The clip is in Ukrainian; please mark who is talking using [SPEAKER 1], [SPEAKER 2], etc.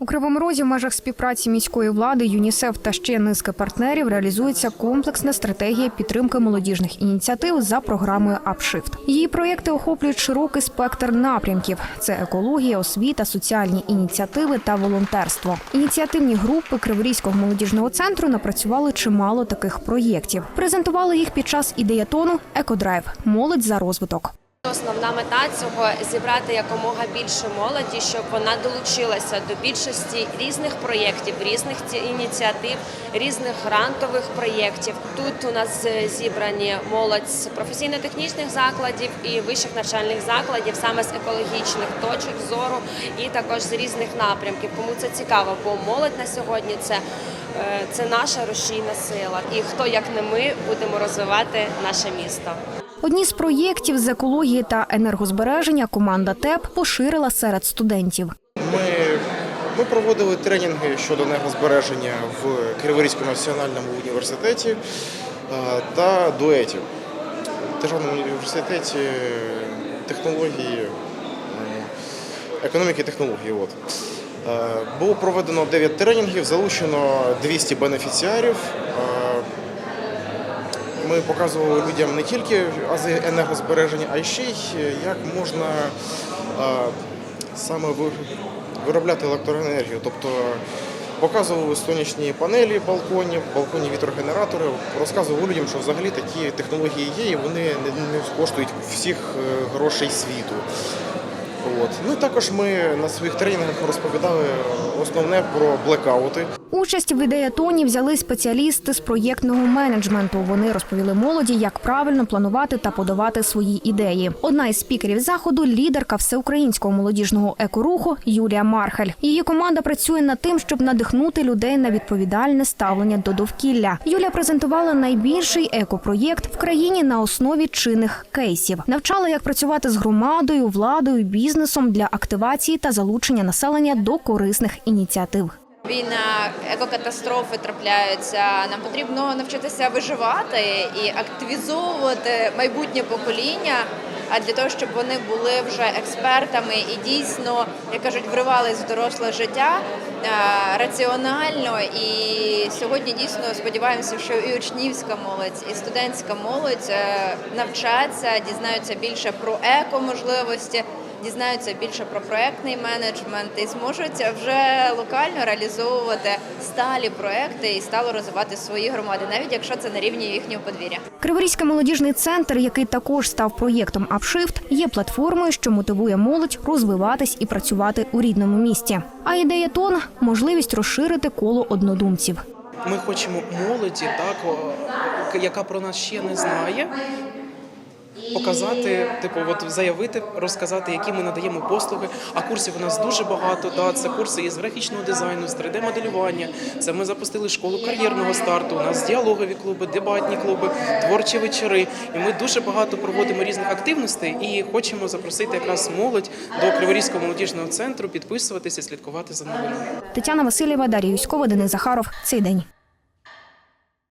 [SPEAKER 1] У Кривому Розі в межах співпраці міської влади, ЮНІСЕФ та ще низки партнерів реалізується комплексна стратегія підтримки молодіжних ініціатив за програмою «Апшифт». Її проєкти охоплюють широкий спектр напрямків: це екологія, освіта, соціальні ініціативи та волонтерство. Ініціативні групи Криворізького молодіжного центру напрацювали чимало таких проєктів. Презентували їх під час ідеятону Екодрайв молодь за розвиток.
[SPEAKER 2] Основна мета цього зібрати якомога більше молоді, щоб вона долучилася до більшості різних проєктів, різних ці- ініціатив, різних грантових проєктів. Тут у нас е, зібрані молодь з професійно-технічних закладів і вищих навчальних закладів, саме з екологічних точок зору, і також з різних напрямків. Кому це цікаво, бо молодь на сьогодні це. е, Це наша рушійна сила, і хто як не ми будемо розвивати наше місто.
[SPEAKER 1] Одні з проєктів з екології та енергозбереження команда ТЕП поширила серед студентів.
[SPEAKER 3] Ми, ми проводили тренінги щодо енергозбереження в Криворізькому національному університеті та дуетів. В Державному університеті технології, економіки і технології. От. Було проведено 9 тренінгів, залучено 200 бенефіціарів. Е, Ми показували людям не тільки ази енергозбереження, а ще й як можна е, саме виробляти електроенергію. Тобто показували сонячні панелі балконів, балконні вітрогенератори, розказували людям, що взагалі такі технології є, і вони не, не коштують всіх е, грошей світу. От. Ну і також ми на своїх тренінгах розповідали основне про блекаути.
[SPEAKER 1] Участь в ідеятоні взяли спеціалісти з проєктного менеджменту. Вони розповіли молоді, як правильно планувати та подавати свої ідеї. Одна із спікерів заходу лідерка всеукраїнського молодіжного екоруху Юлія Мархель. Її команда працює над тим, щоб надихнути людей на відповідальне ставлення до довкілля. Юля презентувала найбільший екопроєкт в країні на основі чинних кейсів. Навчала, як працювати з громадою, владою, бізнесом для активації та залучення населення до корисних ініціатив.
[SPEAKER 4] Війна, екокатастрофи трапляються. Нам потрібно навчитися виживати і активізовувати майбутнє покоління. А для того, щоб вони були вже експертами і дійсно, як кажуть, вривались в доросле життя е, раціонально. І сьогодні дійсно сподіваємося, що і учнівська молодь, і студентська молодь е, навчаться, дізнаються більше про еко-можливості, дізнаються більше про проектний менеджмент і зможуть вже локально реалізовувати сталі проекти і стало розвивати свої громади, навіть якщо це на рівні їхнього подвір'я.
[SPEAKER 1] Криворізький молодіжний центр, який також став проєктом «Апшифт», є платформою, що мотивує молодь розвиватись і працювати у рідному місті. А ідея тон можливість розширити коло однодумців.
[SPEAKER 5] Ми хочемо молоді, так яка про нас ще не знає. Показати, типу, от заявити, розказати, які ми надаємо послуги. А курсів у нас дуже багато. Да, це курси із графічного дизайну, з 3D-моделювання. Це ми запустили школу кар'єрного старту. У нас діалогові клуби, дебатні клуби, творчі вечори. І ми дуже багато проводимо різних активностей і хочемо запросити якраз молодь до Криворізького молодіжного центру підписуватися, слідкувати за новинами.
[SPEAKER 1] Тетяна Васильєва, Дар'я Юськова, Денис Захаров. Цей день.